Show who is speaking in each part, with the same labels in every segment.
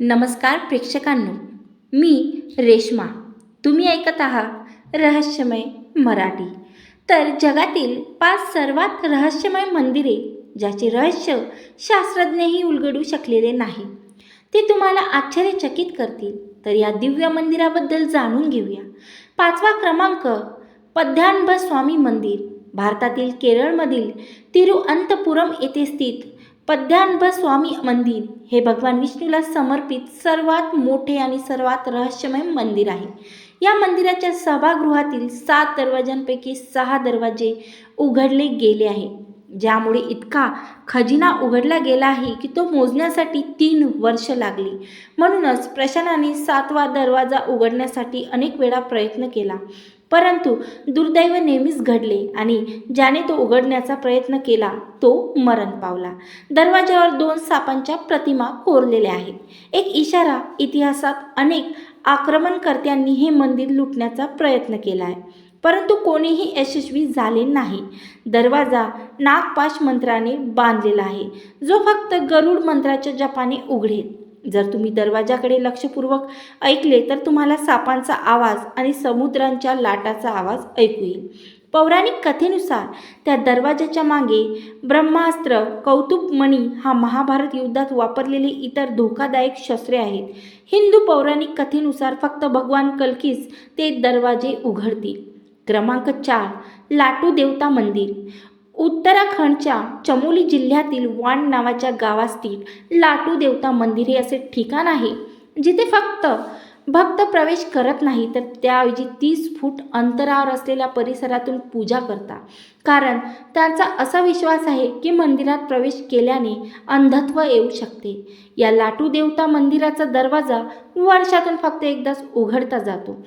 Speaker 1: नमस्कार प्रेक्षकांनो मी रेश्मा. तुम्ही ऐकत आहात रहस्यमय मराठी. तर जगातील पाच सर्वात रहस्यमय मंदिरे ज्याचे रहस्य शास्त्रज्ञही उलगडू शकलेले नाही ते तुम्हाला आश्चर्यचकित करतील. तर या दिव्य मंदिराबद्दल जाणून घेऊया. पाचवा क्रमांक पद्यानभ स्वामी मंदिर. भारतातील केरळमधील तिरुअंतपुरम येथे स्थित पद्यानभ स्वामी मंदिर हे भगवान विष्णूला समर्पित सर्वात मोठे आणि सर्वात रहस्यमय मंदिर आहे. या मंदिराच्या सभागृहातील सात दरवाजांपैकी सहा दरवाजे उघडले गेले आहे ज्यामुळे इतका खजिना उघडला गेला आहे की तो मोजण्यासाठी तीन वर्ष लागली. म्हणूनच प्रशानाने सातवा दरवाजा उघडण्यासाठी अनेक वेळा प्रयत्न केला. परंतु दुर्दैव नेहमीच घडले आणि ज्याने तो उघडण्याचा प्रयत्न केला तो मरण पावला. दरवाजावर दोन सापांच्या प्रतिमा कोरलेल्या आहेत. एक इशारा इतिहासात अनेक आक्रमणकर्त्यांनी हे मंदिर लुटण्याचा प्रयत्न केला आहे परंतु कोणीही यशस्वी झाले नाही. दरवाजा नागपाश मंत्राने बांधलेला आहे. जो फक्त गरुड मंत्राच्या जपाने उघडेल. जर तुम्ही दरवाजाकडे लक्षपूर्वक ऐकले तर तुम्हाला सापांचा आवाज आणि समुद्रांच्या लाटाचा आवाज ऐकू येईल. पौराणिक कथेनुसार त्या दरवाजाच्या मागे ब्रह्मास्त्र कौतुकमणी हा महाभारत युद्धात वापरलेले इतर धोकादायक शस्त्रे आहेत. हिंदू पौराणिक कथेनुसार फक्त भगवान कलकीस ते दरवाजे उघडतील. क्रमांक चार लाटू देवता मंदिर. उत्तराखंडच्या चमोली जिल्ह्यातील वाण नावाच्या गावास्थित लाटू देवता मंदिर हे असे ठिकाण आहे जिथे फक्त भक्त प्रवेश करत नाही तर त्याऐवजी तीस फूट अंतरावर असलेल्या परिसरातून पूजा करतात. कारण त्यांचा असा विश्वास आहे की मंदिरात प्रवेश केल्याने अंधत्व येऊ शकते. या लाटू देवता मंदिराचा दरवाजा वर्षातून फक्त एकदाच उघडता जातो.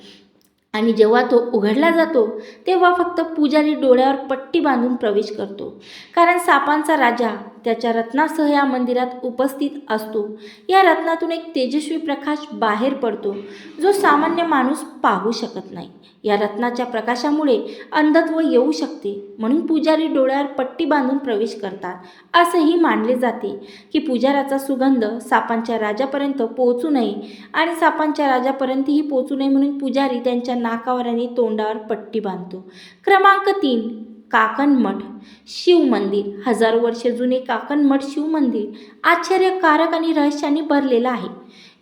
Speaker 1: आणि जेव्हा तो उघडला जातो तेव्हा फक्त पुजारी डोळ्यावर पट्टी बांधून प्रवेश करतो. कारण सापांचा राजा त्याच्या रत्नासह या मंदिरात उपस्थित असतो. या रत्नातून एक तेजस्वी प्रकाश बाहेर पडतो जो सामान्य माणूस पाहू शकत नाही. या रत्नाच्या प्रकाशामुळे अंधत्व येऊ शकते म्हणून पुजारी डोळ्यावर पट्टी बांधून प्रवेश करतात. असंही मानले जाते की पुजाराचा सुगंध सापांच्या राजापर्यंत पोहोचू नये आणि सापांच्या राजापर्यंतही पोहोचू नये म्हणून पुजारी त्यांच्या नाकावर आणि तोंडावर पट्टी बांधतो. क्रमांक तीन काकणमठ शिव मंदिर. हजारो वर्ष जुने काकणमठ शिव मंदिर आश्चर्यकारक आणि रहस्याने भरलेलं आहे.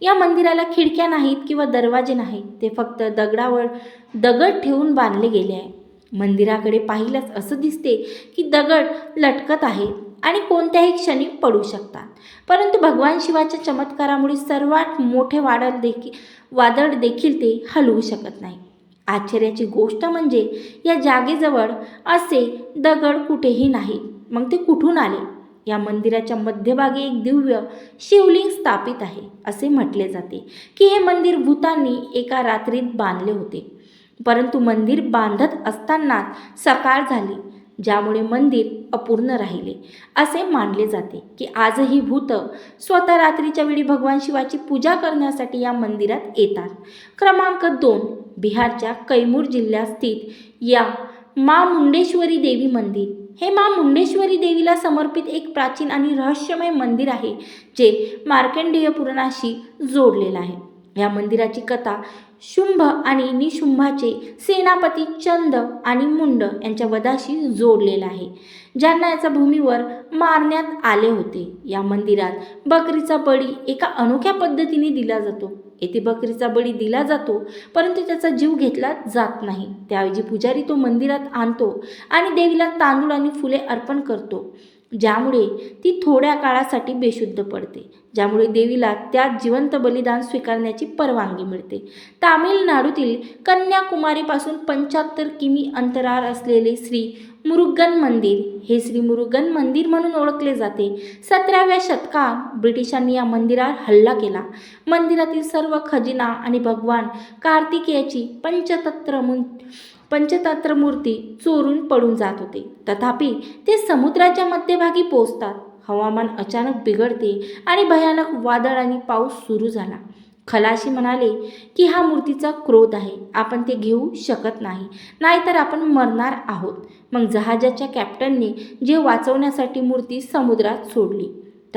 Speaker 1: या मंदिराला खिडक्या नाहीत किंवा दरवाजे नाहीत. ते फक्त दगडावर दगड ठेवून बांधले गेले आहे. मंदिराकडे पाहिल्यास असं दिसते की दगड लटकत आहेत आणि कोणत्याही क्षणी पडू शकतात. परंतु भगवान शिवाच्या चमत्कारामुळे सर्वात मोठे वादळ देखील वादळ देखील ते हलवू शकत नाही. आश्चर्याची गोष्ट म्हणजे या जागेजवळ असे दगड कुठेही नाही. मग ते कुठून आले? या मंदिराच्या मध्यभागी एक दिव्य शिवलिंग स्थापित आहे असे म्हटले जाते की हे मंदिर भूतांनी एका रात्रीत बांधले होते. परंतु मंदिर बांधत असताना सकाळ झाली. ज्यामुळे मंदिर अपूर्ण राहिले. असे मानले जाते की आजही भूत स्वतः रात्रीच्या वेळी भगवान शिवाची पूजा करण्यासाठी या मंदिरात येतात. क्रमांक दोन बिहारच्या कैमूर जिल्ह्यात स्थित या मा मुंडेश्वरी देवी मंदिर. हे मा मुंडेश्वरी देवीला समर्पित एक प्राचीन आणि रहस्यमय मंदिर आहे जे मार्कंडेय पुराणाशी जोडलेलं आहे. या मंदिराची कथा शुंभ आणि निशुंभाचे सेनापती चंद आणि मुंड यांच्या वधाशी जोडलेला आहे ज्यांना याच्या भूमीवर मारण्यात आले होते. या मंदिरात बकरीचा बळी एका अनोख्या पद्धतीने दिला जातो. येथे बकरीचा बळी दिला जातो परंतु त्याचा जीव घेतला जात नाही. त्याऐवजी पुजारी तो मंदिरात आणतो आणि देवीला तांदूळ आणि फुले अर्पण करतो. ज्यामुळे ती थोड्या काळासाठी बेशुद्ध पडते. ज्यामुळे देवीला त्यात जिवंत बलिदान स्वीकारण्याची परवानगी मिळते. तामिळनाडूतील कन्याकुमारीपासून पंच्याहत्तर किमी अंतरावर असलेले श्री मुरुगन मंदिर हे श्री मुरुगन मंदिर म्हणून ओळखले जाते. सतराव्या शतकात ब्रिटिशांनी या मंदिरावर हल्ला केला. मंदिरातील सर्व खजिना आणि भगवान कार्तिकेयाची पंचतत्र पंचतंत्र मूर्ती चोरून पडून जात होते. तथापि ते समुद्राच्या मध्यभागी पोचतात हवामान अचानक बिघडते आणि भयानक वादळ आणि पाऊस सुरू झाला. खलाशी म्हणाले की हा मूर्तीचा क्रोध आहे. आपण ते घेऊ शकत नाही. नाहीतर आपण मरणार आहोत. मग जहाजाच्या कॅप्टनने जे वाचवण्यासाठी मूर्ती समुद्रात सोडली.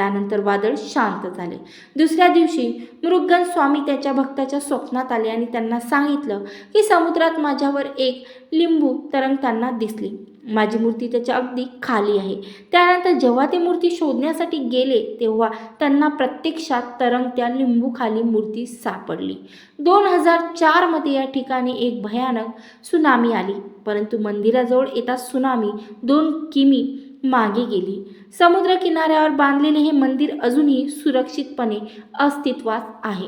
Speaker 1: त्यानंतर वादळ शांत झाले. दुसऱ्या दिवशी मृगन स्वामी त्याच्या भक्ताच्या स्वप्नात आले आणि त्यांना सांगितलं की समुद्रात माझ्यावर एक लिंबू तरंगताना दिसली. माझी मूर्ती त्याच्या अगदी खाली आहे. त्यानंतर जेव्हा ते मूर्ती शोधण्यासाठी गेले तेव्हा त्यांना प्रत्यक्षात तरंगत्या लिंबूखाली मूर्ती सापडली. दोन हजार चारमध्ये या ठिकाणी एक भयानक सुनामी आली. परंतु मंदिराजवळ येता सुनामी दोन किमी मागे गेली. समुद्र किनाऱ्यावर बांधलेले हे मंदिर अजूनही सुरक्षितपणे अस्तित्वात आहे.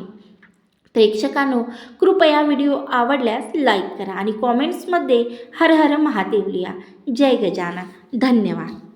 Speaker 1: प्रेक्षकांनो कृपया व्हिडिओ आवडल्यास लाईक करा आणि कॉमेंट्समध्ये हर हर महादेव लिहा. जय गजानन. धन्यवाद.